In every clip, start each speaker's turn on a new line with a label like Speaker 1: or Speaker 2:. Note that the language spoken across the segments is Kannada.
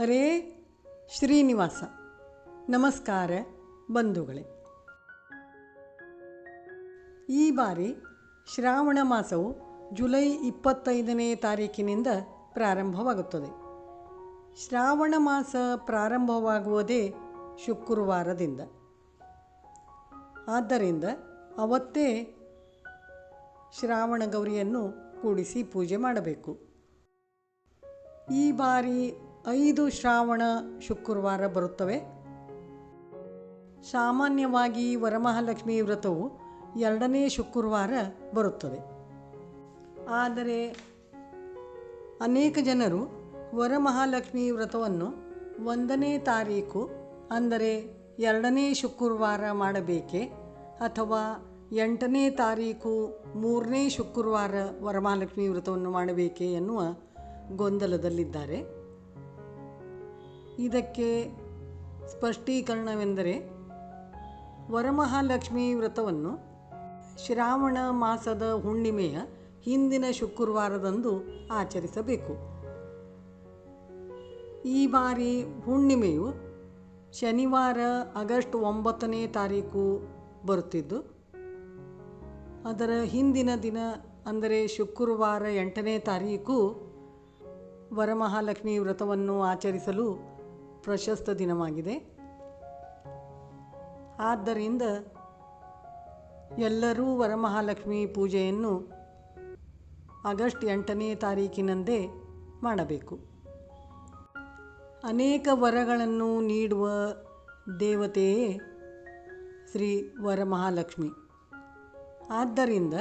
Speaker 1: ಹರೇ ಶ್ರೀನಿವಾಸ. ನಮಸ್ಕಾರ ಬಂಧುಗಳೇ. ಈ ಬಾರಿ ಶ್ರಾವಣ ಮಾಸವು ಜುಲೈ ಇಪ್ಪತ್ತೈದನೇ ತಾರೀಕಿನಿಂದ ಪ್ರಾರಂಭವಾಗುತ್ತದೆ. ಶ್ರಾವಣ ಮಾಸ ಪ್ರಾರಂಭವಾಗುವುದೇ ಶುಕ್ರವಾರದಿಂದ. ಆದ್ದರಿಂದ ಅವತ್ತೇ ಶ್ರಾವಣ ಗೌರಿಯನ್ನು ಕೂಡಿಸಿ ಪೂಜೆ ಮಾಡಬೇಕು. ಈ ಬಾರಿ ಐದು ಶ್ರಾವಣ ಶುಕ್ರವಾರ ಬರುತ್ತವೆ. ಸಾಮಾನ್ಯವಾಗಿ ವರಮಹಾಲಕ್ಷ್ಮಿ ವ್ರತವು ಎರಡನೇ ಶುಕ್ರವಾರ ಬರುತ್ತದೆ. ಆದರೆ ಅನೇಕ ಜನರು ವರಮಹಾಲಕ್ಷ್ಮಿ ವ್ರತವನ್ನು ಒಂದನೇ ತಾರೀಕು, ಅಂದರೆ ಎರಡನೇ ಶುಕ್ರವಾರ ಮಾಡಬೇಕೆ ಅಥವಾ ಎಂಟನೇ ತಾರೀಕು, ಮೂರನೇ ಶುಕ್ರವಾರ ವರಮಹಾಲಕ್ಷ್ಮಿ ವ್ರತವನ್ನು ಮಾಡಬೇಕೆ ಎನ್ನುವ ಗೊಂದಲದಲ್ಲಿದ್ದಾರೆ. ಇದಕ್ಕೆ ಸ್ಪಷ್ಟೀಕರಣವೆಂದರೆ ವರಮಹಾಲಕ್ಷ್ಮಿ ವ್ರತವನ್ನು ಶ್ರಾವಣ ಮಾಸದ ಹುಣ್ಣಿಮೆಯ ಹಿಂದಿನ ಶುಕ್ರವಾರದಂದು ಆಚರಿಸಬೇಕು. ಈ ಬಾರಿ ಹುಣ್ಣಿಮೆಯು ಶನಿವಾರ ಆಗಸ್ಟ್ ಒಂಬತ್ತನೇ ತಾರೀಕು ಬರುತ್ತಿದ್ದು, ಅದರ ಹಿಂದಿನ ದಿನ, ಅಂದರೆ ಶುಕ್ರವಾರ ಎಂಟನೇ ತಾರೀಕು, ವರಮಹಾಲಕ್ಷ್ಮಿ ವ್ರತವನ್ನು ಆಚರಿಸಲು ಪ್ರಶಸ್ತ ದಿನವಾಗಿದೆ. ಆದ್ದರಿಂದ ಎಲ್ಲರೂ ವರಮಹಾಲಕ್ಷ್ಮಿ ಪೂಜೆಯನ್ನು ಆಗಸ್ಟ್ ಎಂಟನೇ ತಾರೀಕಿನಂದೇ ಮಾಡಬೇಕು. ಅನೇಕ ವರಗಳನ್ನು ನೀಡುವ ದೇವತೆಯೇ ಶ್ರೀ ವರಮಹಾಲಕ್ಷ್ಮಿ. ಆದ್ದರಿಂದ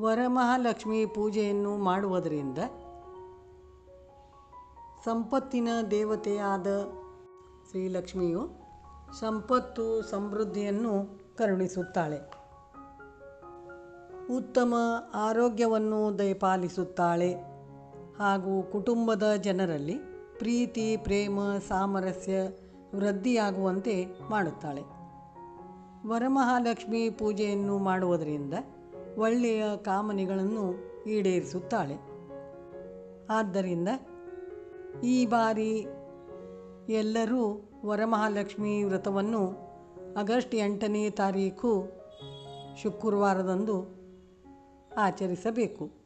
Speaker 1: ವರಮಹಾಲಕ್ಷ್ಮಿ ಪೂಜೆಯನ್ನು ಮಾಡುವುದರಿಂದ ಸಂಪತ್ತಿನ ದೇವತೆಯಾದ ಶ್ರೀಲಕ್ಷ್ಮಿಯು ಸಂಪತ್ತು ಸಮೃದ್ಧಿಯನ್ನು ಕರುಣಿಸುತ್ತಾಳೆ. ಉತ್ತಮ ಆರೋಗ್ಯವನ್ನು ದಯಪಾಲಿಸುತ್ತಾಳೆ. ಹಾಗೂ ಕುಟುಂಬದ ಜನರಲ್ಲಿ ಪ್ರೀತಿ, ಪ್ರೇಮ, ಸಾಮರಸ್ಯ ವೃದ್ಧಿಯಾಗುವಂತೆ ಮಾಡುತ್ತಾಳೆ. ವರಮಹಾಲಕ್ಷ್ಮಿ ಪೂಜೆಯನ್ನು ಮಾಡುವುದರಿಂದ ಒಳ್ಳೆಯ ಕಾಮನೆಗಳನ್ನು ಈಡೇರಿಸುತ್ತಾಳೆ. ಆದ್ದರಿಂದ ಈ ಬಾರಿ ಎಲ್ಲರೂ ವರಮಹಾಲಕ್ಷ್ಮಿ ವ್ರತವನ್ನು ಆಗಸ್ಟ್ ಎಂಟನೇ ತಾರೀಕು ಶುಕ್ರವಾರದಂದು ಆಚರಿಸಬೇಕು.